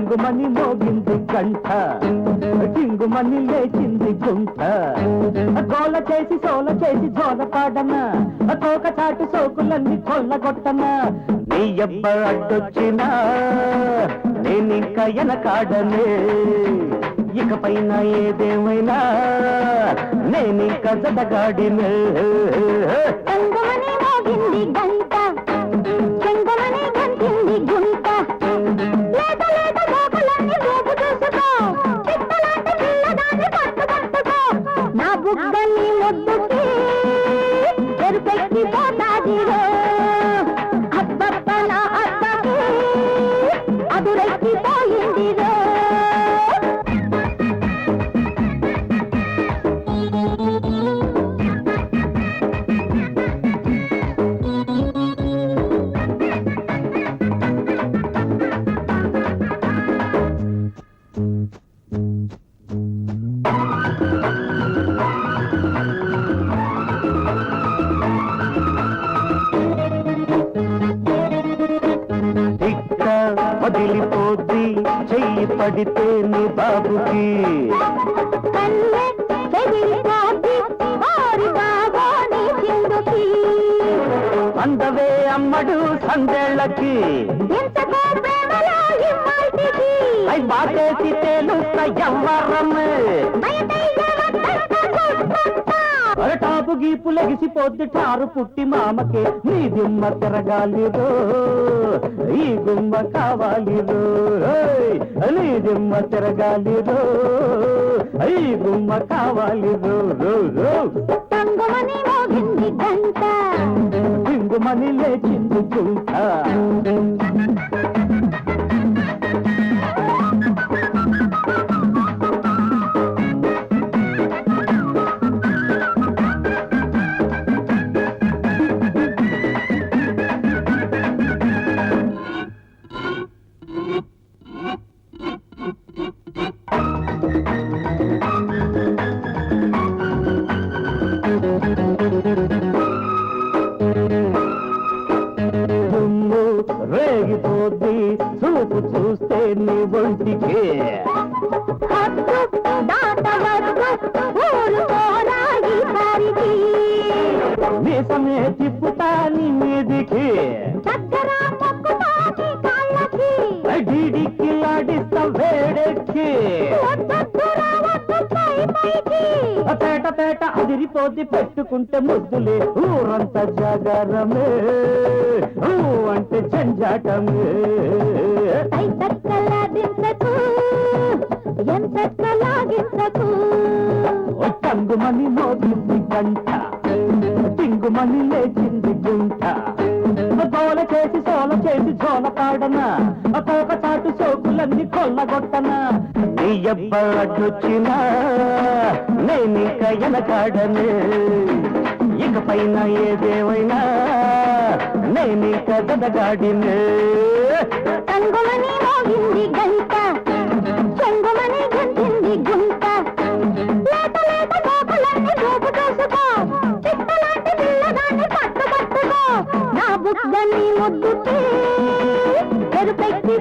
టింగుమని మోగింది కంట టింగుమని లేచింది గుంట. గోల చేసి సోల చేసి జోల పాడన. తోక చాటు సోకులన్నీ కొల్లగొట్టన. నీ ఎబ్బ అడ్డొచ్చినా నేనింక ఎనకాడనే. ఇకపైన ఏదేమైనా నేనింక జతగాడినే. చెంగుమని మోగింది గంట. నా బుగ్గని ముద్దుకి ఎరుపెక్కి పోతాదిరో ఇక్క వదిలిపోద్ది చెయ్యి పడితే నీ బాబుకి. అందవే అమ్మడు ఇమ్మాల్టికి అయి బాటేసి తేలుస్తా ఎవ్వరం బయటయ్య వద్దంట గుర్తంట. టాపు గీపు లెగిసిపోద్ది టారు పుట్టి మామకే. నీ దిమ్మ తిరగాలి రో ఈ గుమ్మ కావాలి రో ఓయ్, నీ దిమ్మ తిరగాలి రో ఈ గుమ్మ కావాలి రో రో. రో తంగుమని మోగింది గంట సింగుమని లేచింది చుంట. నీ ఒంటికి. మీసమే తిప్పుతా నీ మీదికి. ఆడిస్తా వేడెక్కి. పేట పేట అదిరిపోద్ది పెట్టుకుంటే ముద్దులే ఊరంతా జాగారమే. ఊ అంటే జంజాటమే పై తక్కలాదించకు ఎంతక్కలాగించకు టంగుమని మోగింది గంట. టింగుమని లేచింది గుంట. గోల చేసి సోల చేసి జోల పాడన తోక చాటు సోకులన్నీ కొల్లగొట్టన. నీ ఎబ్బ అడ్డొచ్చినా నేనిక ఎనకాడనే. ఇకపైన ఏదేమైనా నేనిక గదగాడినే తంగుమని మోగింది గంట చెంగుమని గంటింది గుంట. లేత లేత చిత్తలాంటి పిల్లదాన్ని పట్టు పట్టుకో నా బుద్ధని ముద్దుకి ఎరుపెక్కి